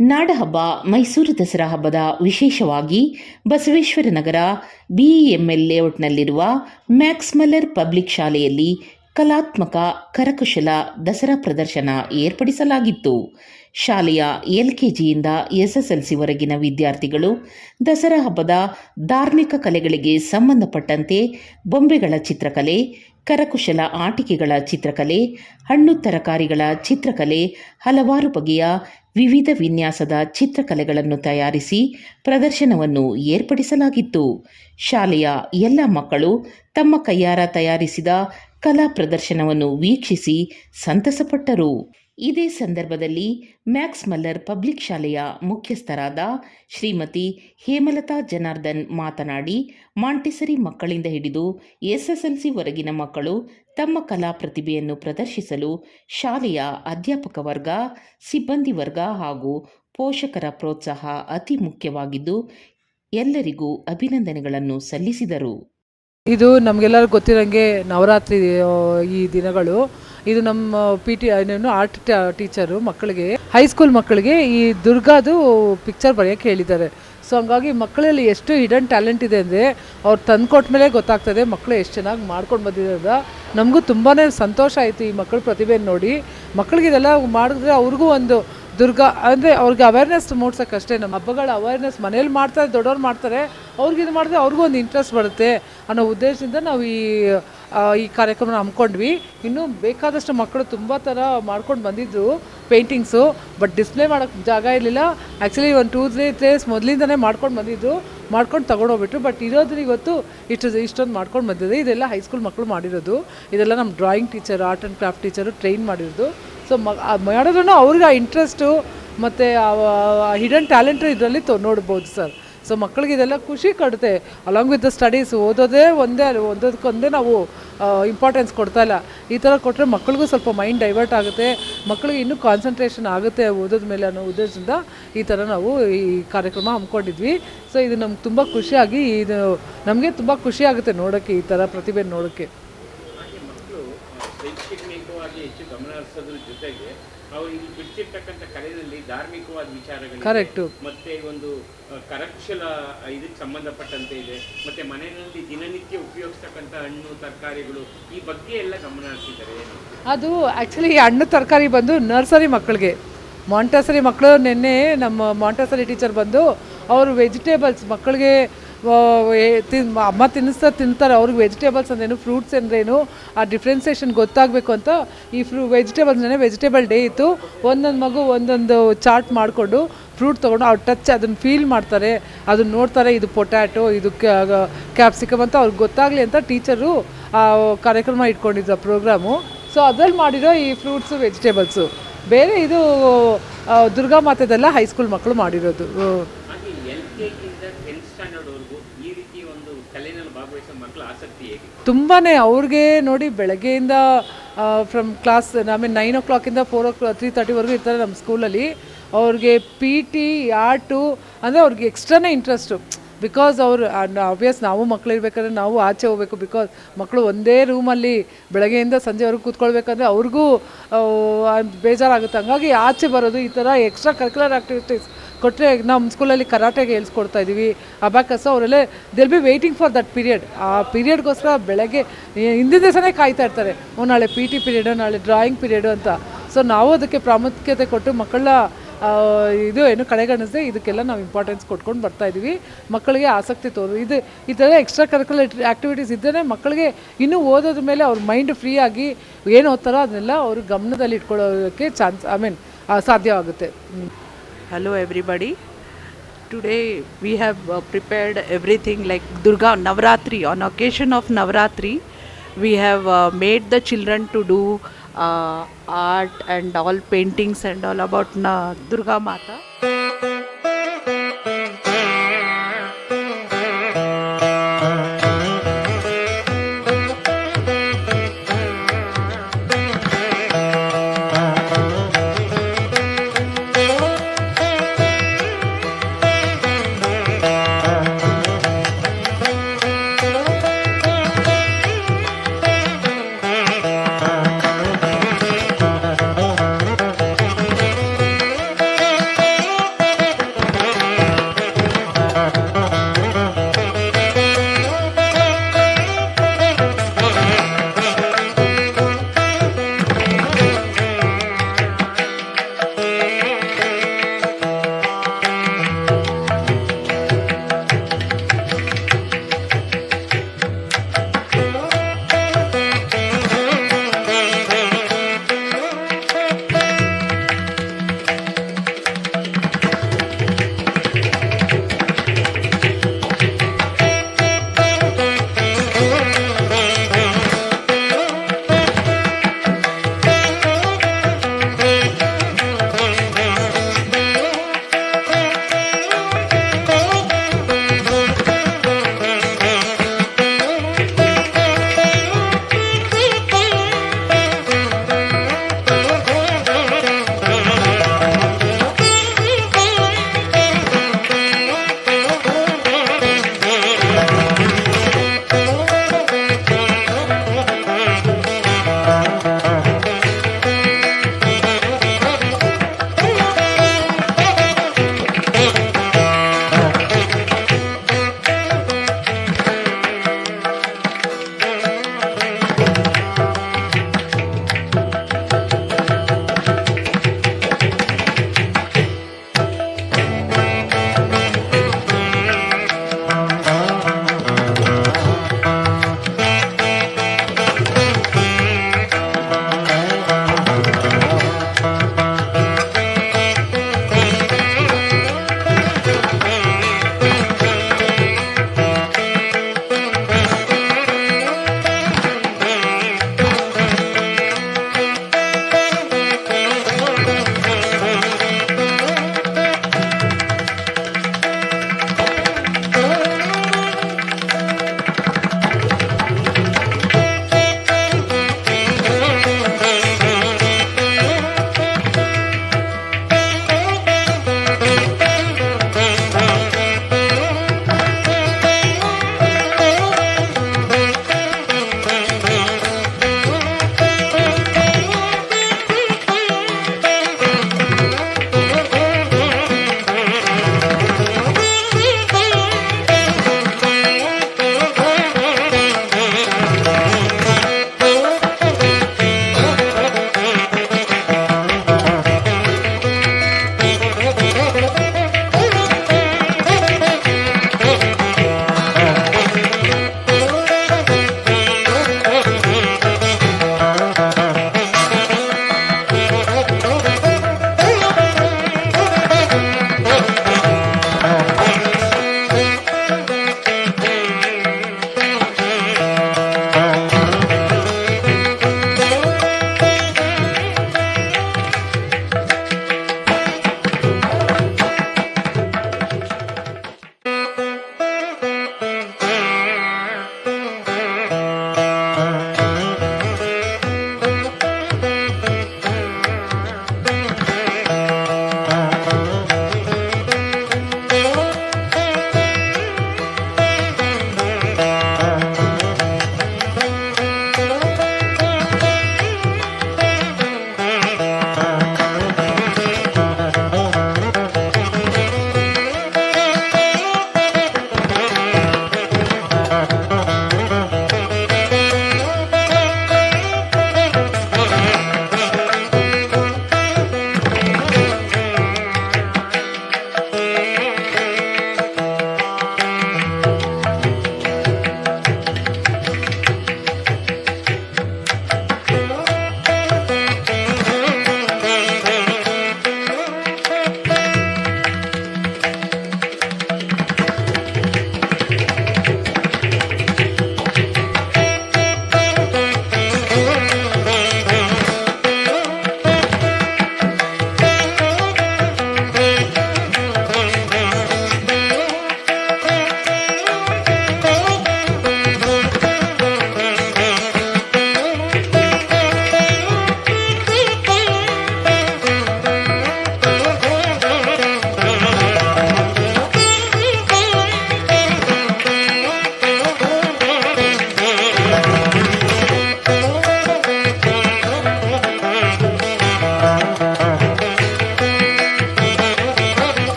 ನಾಡಹಬ್ಬ ಮೈಸೂರು ದಸರಾ ಹಬ್ಬದ ವಿಶೇಷವಾಗಿ ಬಸವೇಶ್ವರ ನಗರ ಬಿಇಎಂಎಲ್ ಲೇಔಟ್ನಲ್ಲಿರುವ ಮ್ಯಾಕ್ಸ್ಮಲ್ಲರ್ ಪಬ್ಲಿಕ್ ಶಾಲೆಯಲ್ಲಿ ಕಲಾತ್ಮಕ, ಕರಕುಶಲ ದಸರಾ ಪ್ರದರ್ಶನ ಏರ್ಪಡಿಸಲಾಗಿತ್ತು. ಶಾಲೆಯ ಎಲ್ಕೆಜಿಯಿಂದ ಎಸ್ಎಸ್ಎಲ್ಸಿವರೆಗಿನ ವಿದ್ಯಾರ್ಥಿಗಳು ದಸರಾ ಹಬ್ಬದ ಧಾರ್ಮಿಕ ಕಲೆಗಳಿಗೆ ಸಂಬಂಧಪಟ್ಟಂತೆ ಬೊಂಬೆಗಳ ಚಿತ್ರಕಲೆ, ಕರಕುಶಲ ಆಟಿಕೆಗಳ ಚಿತ್ರಕಲೆ, ಹಣ್ಣು ತರಕಾರಿಗಳ ಚಿತ್ರಕಲೆ, ಹಲವಾರು ಬಗೆಯ ವಿವಿಧ ವಿನ್ಯಾಸದ ಚಿತ್ರಕಲೆಗಳನ್ನು ತಯಾರಿಸಿ ಪ್ರದರ್ಶನವನ್ನು ಏರ್ಪಡಿಸಲಾಗಿತ್ತು. ಶಾಲೆಯ ಎಲ್ಲ ಮಕ್ಕಳು ತಮ್ಮ ಕೈಯಾರ ತಯಾರಿಸಿದ ಕಲಾ ಪ್ರದರ್ಶನವನ್ನು ವೀಕ್ಷಿಸಿ ಸಂತಸಪಟ್ಟರು. ಇದೇ ಸಂದರ್ಭದಲ್ಲಿ ಮ್ಯಾಕ್ಸ್ ಮಲ್ಲರ್ ಪಬ್ಲಿಕ್ ಶಾಲೆಯ ಮುಖ್ಯಸ್ಥರಾದ ಶ್ರೀಮತಿ ಹೇಮಲತಾ ಜನಾರ್ದನ್ ಮಾತನಾಡಿ, ಮಾಂಟಿಸರಿ ಮಕ್ಕಳಿಂದ ಹಿಡಿದು ಎಸ್ಎಸ್ಎಲ್ಸಿ ವರೆಗಿನ ಮಕ್ಕಳು ತಮ್ಮ ಕಲಾ ಪ್ರತಿಭೆಯನ್ನು ಪ್ರದರ್ಶಿಸಲು ಶಾಲೆಯ ಅಧ್ಯಾಪಕ ವರ್ಗ, ಸಿಬ್ಬಂದಿ ವರ್ಗ ಹಾಗೂ ಪೋಷಕರ ಪ್ರೋತ್ಸಾಹ ಅತಿ ಮುಖ್ಯವಾಗಿದ್ದು, ಎಲ್ಲರಿಗೂ ಅಭಿನಂದನೆಗಳನ್ನು ಸಲ್ಲಿಸಿದರು. ಇದು ನಮಗೆಲ್ಲರಿಗೂ ಗೊತ್ತಿರೋಂಗೆ ನವರಾತ್ರಿ ಈ ದಿನಗಳು. ಇದು ನಮ್ಮ ಪಿ ಟಿ ಏನು ಆರ್ಟ್ ಟೀಚರು ಮಕ್ಕಳಿಗೆ ಹೈಸ್ಕೂಲ್ ಮಕ್ಕಳಿಗೆ ಈ ದುರ್ಗಾದು ಪಿಕ್ಚರ್ ಬರೆಯೋಕ್ಕೆ ಹೇಳಿದ್ದಾರೆ. ಸೊ ಹಂಗಾಗಿ ಮಕ್ಕಳಲ್ಲಿ ಎಷ್ಟು ಹಿಡನ್ ಟ್ಯಾಲೆಂಟ್ ಇದೆ ಅಂದರೆ ಅವ್ರು ತಂದುಕೊಟ್ಟ ಮೇಲೆ ಗೊತ್ತಾಗ್ತದೆ ಮಕ್ಕಳು ಎಷ್ಟು ಚೆನ್ನಾಗಿ ಮಾಡ್ಕೊಂಡು ಬಂದಿರೋದ. ನಮಗೂ ತುಂಬಾ ಸಂತೋಷ ಆಯಿತು ಈ ಮಕ್ಕಳ ಪ್ರತಿಭೆಯನ್ನು ನೋಡಿ. ಮಕ್ಕಳಿಗೆ ಇದೆಲ್ಲ ಮಾಡಿದ್ರೆ ಅವ್ರಿಗೂ ಒಂದು ದುರ್ಗಾ, ಅಂದರೆ ಅವ್ರಿಗೆ ಅವೇರ್ನೆಸ್ ಮೂಡ್ಸೋಕ್ಕಷ್ಟೇ. ನಮ್ಮ ಹಬ್ಬಗಳ ಅವೇರ್ನೆಸ್ ಮನೇಲಿ ಮಾಡ್ತಾರೆ, ದೊಡ್ಡವ್ರು ಮಾಡ್ತಾರೆ. ಅವ್ರಿಗೆ ಇದು ಮಾಡಿದ್ರೆ ಅವ್ರಿಗೂ ಒಂದು ಇಂಟ್ರೆಸ್ಟ್ ಬರುತ್ತೆ ಅನ್ನೋ ಉದ್ದೇಶದಿಂದ ನಾವು ಈ ಈ ಕಾರ್ಯಕ್ರಮನ ಹಮ್ಮಿಕೊಂಡ್ವಿ. ಇನ್ನೂ ಬೇಕಾದಷ್ಟು ಮಕ್ಕಳು ತುಂಬ ಥರ ಮಾಡ್ಕೊಂಡು ಬಂದಿದ್ದರು ಪೇಂಟಿಂಗ್ಸು ಬಟ್ ಡಿಸ್ಪ್ಲೇ ಮಾಡೋಕ್ಕೆ ಜಾಗ ಇರಲಿಲ್ಲ. ಆ್ಯಕ್ಚುಲಿ ಒಂದು ಟೂ ತ್ರೀ ಡೇಸ್ ಮೊದಲಿಂದನೇ ಮಾಡ್ಕೊಂಡು ಬಂದಿದ್ದರು ಮಾಡ್ಕೊಂಡು ತಗೊಂಡೋಗ್ಬಿಟ್ರು ಬಟ್ ಇರೋದ್ರ ಇವತ್ತು ಇಷ್ಟು, ಇಷ್ಟೊಂದು ಮಾಡ್ಕೊಂಡು ಬಂದಿದೆ. ಇದೆಲ್ಲ ಹೈಸ್ಕೂಲ್ ಮಕ್ಕಳು ಮಾಡಿರೋದು. ಇದೆಲ್ಲ ನಮ್ಮ drawing teacher art and craft teacher train ಮಾಡಿರೋದು. ಸೊ ಮ ಮಾಡಿದ್ರೂ ಅವ್ರಿಗೆ ಆ ಇಂಟ್ರೆಸ್ಟು ಮತ್ತು ಹಿಡನ್ ಟ್ಯಾಲೆಂಟು ಇದರಲ್ಲಿ ತೊ, ನೋಡ್ಬೋದು ಸರ್. ಸೊ ಮಕ್ಕಳಿಗೆ ಇದೆಲ್ಲ ಖುಷಿ ಕೊಡುತ್ತೆ. ಅಲಾಂಗ್ ವಿತ್ ದ ಸ್ಟಡೀಸ್ ಓದೋದೇ ಒಂದೇ ಓದೋದಕ್ಕೊಂದೇ ನಾವು ಇಂಪಾರ್ಟೆನ್ಸ್ ಕೊಡ್ತಾ ಇಲ್ಲ. ಈ ಥರ ಕೊಟ್ಟರೆ ಮಕ್ಕಳಿಗೂ ಸ್ವಲ್ಪ ಮೈಂಡ್ ಡೈವರ್ಟ್ ಆಗುತ್ತೆ. ಮಕ್ಕಳಿಗೆ ಇನ್ನೂ ಕಾನ್ಸಂಟ್ರೇಷನ್ ಆಗುತ್ತೆ ಓದೋದ ಮೇಲೆ ಅನ್ನೋ ಉದ್ದೇಶದಿಂದ ಈ ಥರ ನಾವು ಈ ಕಾರ್ಯಕ್ರಮ ಹಮ್ಮಿಕೊಂಡಿದ್ವಿ. ಸೊ ಇದು ನಮ್ಗೆ ತುಂಬ ಖುಷಿಯಾಗಿ, ಇದು ನಮಗೆ ತುಂಬ ಖುಷಿಯಾಗುತ್ತೆ ನೋಡೋಕ್ಕೆ ಈ ಥರ ಪ್ರತಿಭೆ ನೋಡೋಕ್ಕೆ ಹಾಗೆ ಮಕ್ಕಳು ಶೈಕ್ಷಣಿಕವಾಗಿ ಹೆಚ್ಚು ಹರಿಸೋದ್ರ ಜೊತೆಗೆ ಅವರು ಇಲ್ಲಿ ಬಿಡ್ತಿರ್ತಕ್ಕಂಥ ಕಲೆಯಲ್ಲಿ ಧಾರ್ಮಿಕವಾದ ವಿಚಾರಗಳು ಕರೆಕ್ಟು ಮತ್ತೆ ಒಂದು ಕರಕ್ಷಲ ಇದಕ್ಕೆ ಸಂಬಂಧಪಟ್ಟಂತೆ ಇದೆ. ಮತ್ತೆ ಮನೆಯಲ್ಲಿ ದಿನನಿತ್ಯ ಉಪಯೋಗಿಸ್ತಕ್ಕಂಥ ಹಣ್ಣು ತರಕಾರಿಗಳು ಈ ಬಗ್ಗೆ ಎಲ್ಲ ಗಮನ ಹರಿಸಿದ್ದಾರೆ ಅದು ಆ್ಯಕ್ಚುಲಿ ಹಣ್ಣು ತರಕಾರಿ ಬಂದು ನರ್ಸರಿ ಮಕ್ಕಳಿಗೆ. ಮಾಂಟಸರಿ ಮಕ್ಕಳು ನಿನ್ನೆ ನಮ್ಮ ಮಾಂಟಸರಿ ಟೀಚರ್ ಬಂದು ಅವರು ವೆಜಿಟೇಬಲ್ಸ್ ಮಕ್ಕಳಿಗೆ ತಿನ್, ಅಮ್ಮ ತಿನ್ನಿಸ್ತಾ, ತಿಂತಾರೆ. ಅವ್ರಿಗೆ ವೆಜಿಟೇಬಲ್ಸ್ ಅಂದ್ರೇನು ಫ್ರೂಟ್ಸ್ ಅಂದ್ರೇನು, ಆ ಡಿಫ್ರೆನ್ಸೇಷನ್ ಗೊತ್ತಾಗಬೇಕು ಅಂತ ಈ ಫ್ರೂ ವೆಜಿಟೇಬಲ್ಸ್ ವೆಜಿಟೇಬಲ್ ಡೇ ಇತ್ತು. ಒಂದೊಂದು ಮಗು ಒಂದೊಂದು ಚಾರ್ಟ್ ಮಾಡಿಕೊಂಡು ಫ್ರೂಟ್ ತೊಗೊಂಡು ಅವ್ರು ಟಚ್ ಅದನ್ನು ಫೀಲ್ ಮಾಡ್ತಾರೆ. ಅದನ್ನು ನೋಡ್ತಾರೆ, ಇದು ಪೊಟ್ಯಾಟೊ ಇದು ಕ್ಯಾಪ್ಸಿಕಮ್ ಅಂತ ಅವ್ರಿಗೆ ಗೊತ್ತಾಗಲಿ ಅಂತ ಟೀಚರು ಕಾರ್ಯಕ್ರಮ ಆ ಪ್ರೋಗ್ರಾಮು ಸೊ ಅದ್ರಲ್ಲಿ ಮಾಡಿರೋ ಈ ಫ್ರೂಟ್ಸು ವೆಜಿಟೇಬಲ್ಸು ಬೇರೆ ಇದು ದುರ್ಗಾ ಮಾತೆದೆಲ್ಲ ಹೈಸ್ಕೂಲ್ ಮಕ್ಕಳು ಮಾಡಿರೋದು ಹಾಗೆ ಎಲ್ ಕೆ ಜಿಯಿಂದ ಟೆಂತ್ ಸ್ಟ್ಯಾಂಡರ್ಡ್ವರೆಗೂ ಈ ರೀತಿ ಒಂದು ಕಲೆಯಲ್ಲಿ ಭಾಗವಹಿಸೋ ಮಕ್ಕಳ ಆಸಕ್ತಿ ಹೇಗೆ ತುಂಬಾ ಅವ್ರಿಗೆ ನೋಡಿ ಬೆಳಗ್ಗೆಯಿಂದ ಫ್ರಮ್ ಕ್ಲಾಸ್ ಐ ನೈನ್ ಓ ಕ್ಲಾಕಿಂದ ಫೋರ್ ಓ ಕ್ಲಾಕ್ ತ್ರೀ ತರ್ಟಿವರೆಗೂ ಇರ್ತಾರೆ ನಮ್ಮ ಸ್ಕೂಲಲ್ಲಿ ಅವ್ರಿಗೆ ಪಿ ಟಿ ಆರ್ಟು ಅಂದರೆ ಅವ್ರಿಗೆ ಎಕ್ಸ್ಟ್ರಾನೇ ಇಂಟ್ರೆಸ್ಟು ಬಿಕಾಸ್ ಅವರು ಆಬ್ವಿಯಸ್ ನಾವು ಮಕ್ಕಳು ಇರಬೇಕಾದ್ರೆ ನಾವು ಆಚೆ ಹೋಗಬೇಕು. ಬಿಕಾಸ್ ಮಕ್ಕಳು ಒಂದೇ ರೂಮಲ್ಲಿ ಬೆಳಗ್ಗೆಯಿಂದ ಸಂಜೆವರೆಗೂ ಕೂತ್ಕೊಳ್ಬೇಕಂದ್ರೆ ಅವ್ರಿಗೂ ಬೇಜಾರಾಗುತ್ತೆ. ಹಂಗಾಗಿ ಆಚೆ ಬರೋದು ಈ ಥರ ಎಕ್ಸ್ಟ್ರಾ ಕರಿಕ್ಯುಲರ್ ಆ್ಯಕ್ಟಿವಿಟೀಸ್ ಕೊಟ್ಟರೆ ನಮ್ಮ ಸ್ಕೂಲಲ್ಲಿ ಕರಾಟೆಗೆ ಹೇಳ್ಸ್ಕೊಡ್ತಾ ಇದ್ದೀವಿ ಅಬಾಕಸ್ ಅವರೆಲ್ಲ they'll be waiting for that period ಆ ಪೀರಿಯಡ್ಗೋಸ್ಕರ ಬೆಳಗ್ಗೆ, ಹಿಂದಿನ ದಿವಸನೇ ಕಾಯ್ತಾ ಇರ್ತಾರೆ. ಓ, ನಾಳೆ ಪಿ ಟಿ ಪೀರಿಯಡು ನಾಳೆ ಡ್ರಾಯಿಂಗ್ ಪೀರಿಯಡು ಅಂತ. ಸೊ ನಾವು ಅದಕ್ಕೆ ಪ್ರಾಮುಖ್ಯತೆ ಕೊಟ್ಟು ಮಕ್ಕಳ ಇದು ಏನು ಕಡೆಗಣಿಸದೆ ಇದಕ್ಕೆಲ್ಲ ನಾವು ಇಂಪಾರ್ಟೆನ್ಸ್ ಕೊಟ್ಕೊಂಡು ಬರ್ತಾ ಇದ್ದೀವಿ ಮಕ್ಕಳಿಗೆ ಆಸಕ್ತಿ ತೋರು, ಇದು ಈ ಥರ ಎಕ್ಸ್ಟ್ರಾ ಕರಿಕ್ಯುಲರ್ ಆ್ಯಕ್ಟಿವಿಟೀಸ್ ಇದ್ದರೆ ಮಕ್ಕಳಿಗೆ ಇನ್ನೂ ಓದೋದ್ರ ಮೇಲೆ ಅವ್ರ ಮೈಂಡ್ ಫ್ರೀ ಆಗಿ ಏನು ಓದ್ತಾರೋ ಅದನ್ನೆಲ್ಲ ಅವರು ಗಮನದಲ್ಲಿ ಇಟ್ಕೊಳ್ಳೋದಕ್ಕೆ ಚಾನ್ಸ್ ಐ ಮೀನ್ ಸಾಧ್ಯವಾಗುತ್ತೆ. Hello, everybody. Today we have uh, prepared everything like Durga Navratri. On occasion of Navratri, we have uh, made the children to do uh, art and all paintings and all about Na- Durga Mata.